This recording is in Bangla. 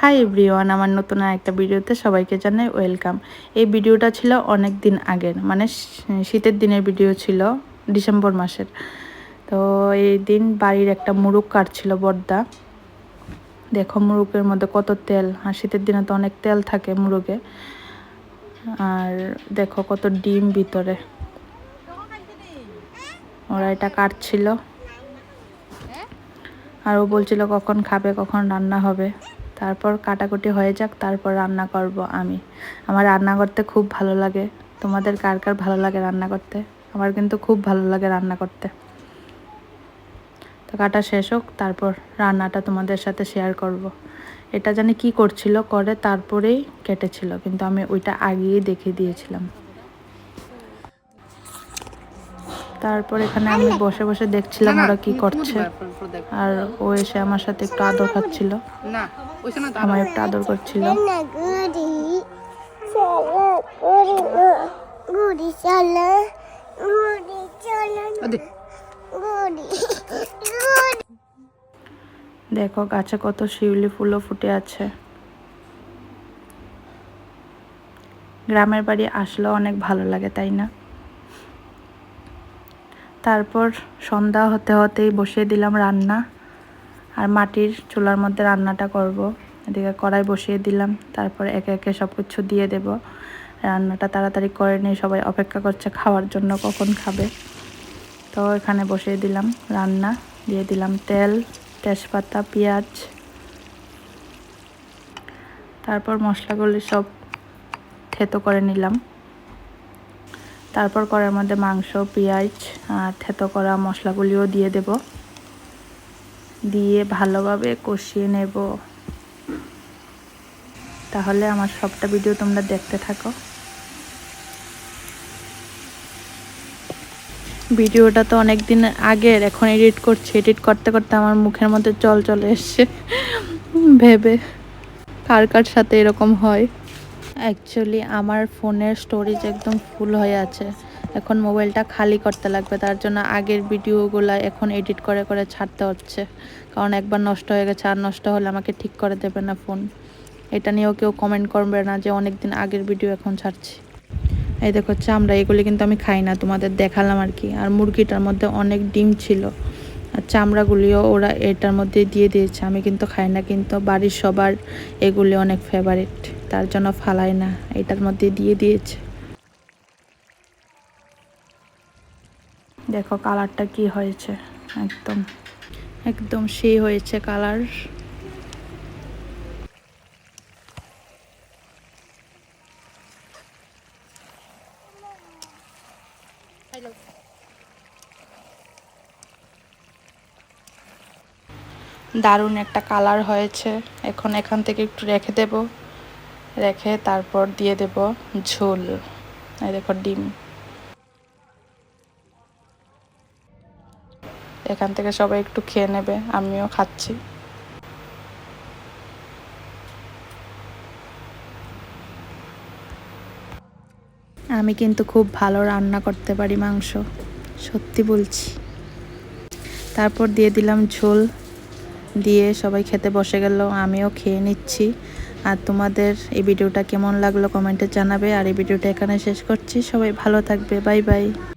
হাই এভরিওয়ান, আমার নতুন একটা ভিডিওতে সবাইকে জানাই ওয়েলকাম। এই ভিডিওটা ছিল অনেক দিন আগের মানে শীতের দিনের ভিডিও ছিল ডিসেম্বর মাসের। তো এই দিন বাড়ির একটা মুরুগ কাটছিল বর্দা। দেখো মুরুগের মধ্যে কত তেল, আর শীতের দিনে তো অনেক তেল থাকে মুরুগে আর দেখো কত ডিম ভিতরে। ওরা এটা কাটছিল। আর ও বলছিল কখন খাবে, কখন রান্না হবে। তারপর কাটাকুটি হয়ে যাক, তারপর রান্না করব আমি। আমার রান্না করতে খুব ভালো লাগে। তোমাদের কার কার ভালো লাগে রান্না করতে? আমার কিন্তু খুব ভালো লাগে রান্না করতে। তো কাটা শেষ হোক, তারপর রান্নাটা তোমাদের সাথে শেয়ার করব। এটা জানি কি করছিল, করে তারপরেই কেটেছিল, কিন্তু আমি ওইটা আগেই দেখিয়ে দিয়েছিলাম। তারপর এখানে আমি বসে বসে দেখছিলাম ওরা কি করছে। আর ও এসে আমার সাথে একটু আদর খাচ্ছিল। আমার একটু আদর করছিল। দেখো গাছে কত শিউলি ফুলও ফুটে আছে। গ্রামের বাড়ি আসলেও অনেক ভালো লাগে তাই না? তারপর সন্ধ্যা হতে হতেই বসিয়ে দিলাম রান্না আর মাটির চুলার মধ্যে রান্নাটা করব। এদিকে কড়াই বসিয়ে দিলাম, তারপর একে একে সব কিছু দিয়ে দেব। রান্নাটা তাড়াতাড়ি করে নিয়ে সবাই অপেক্ষা করছে খাওয়ার জন্য কখন খাবে। তো এখানে বসিয়ে দিলাম রান্না, দিয়ে দিলাম তেল, তেজপাতা, পেঁয়াজ, তারপর মশলাগুলি সব থেতো করে নিলাম। তারপর করার মধ্যে মাংস, পেঁয়াজ থেতো করা মশলাগুলিও দিয়ে দেব। দিয়ে ভালোভাবে কষিয়ে নেব। তাহলে আমার সবটা ভিডিও তোমরা দেখতে থাকো। ভিডিওটা তো অনেক দিন আগের, এখন এডিট করছি। এডিট করতে করতে আমার মুখের মধ্যে জল চলে এসছে। ভেবে কার কার সাথে এরকম হয়। অ্যাকচুয়ালি আমার ফোনের স্টোরেজ একদম ফুল হয়ে আছে। এখন মোবাইলটা খালি করতে লাগবে, তার জন্য আগের ভিডিওগুলো এখন এডিট করে করে ছাড়তে হচ্ছে। কারণ একবার নষ্ট হয়ে গেছে, আর নষ্ট হলে আমাকে ঠিক করে দেবে না ফোন এটা নিয়েও কেউ কমেন্ট করবে না যে অনেক দিন আগের ভিডিও এখন ছাড়ছি। এই দেখো আমরা এগুলি কিন্তু আমি খাই না, তোমাদের দেখালাম আর কি। আর মুরগিটার মধ্যে অনেক ডিম ছিল। আর চামড়াগুলিও ওরা এটার মধ্যে দিয়ে দিয়েছে। আমি কিন্তু খাই না, কিন্তু বাড়ির সবার এগুলি অনেক ফেভারিট তার জন্য ফালাই না, এটার মধ্যে দিয়ে দিয়েছে। দেখো কালারটা কি হয়েছে, একদম। একদম সেই হয়েছে কালার। দারুণ একটা কালার হয়েছে। এখন এখান থেকে একটু রেখে দেব। রেখে তারপর দিয়ে দেব ঝোল। এই দেখো ডিম। এখান থেকে সবাই একটু খেয়ে নেবে, আমিও খাচ্ছি। আমি কিন্তু খুব ভালো রান্না করতে পারি মাংস, সত্যি বলছি। তারপর দিয়ে দিলাম ঝোল। দিয়ে সবাই খেতে বসে গেল, আমিও খেয়ে নিচ্ছি। আর তোমাদের এই ভিডিওটা কেমন লাগল কমেন্টে জানাবে। আর এই ভিডিওটা এখানে শেষ করছি। সবাই ভালো থাকবে। Bye bye.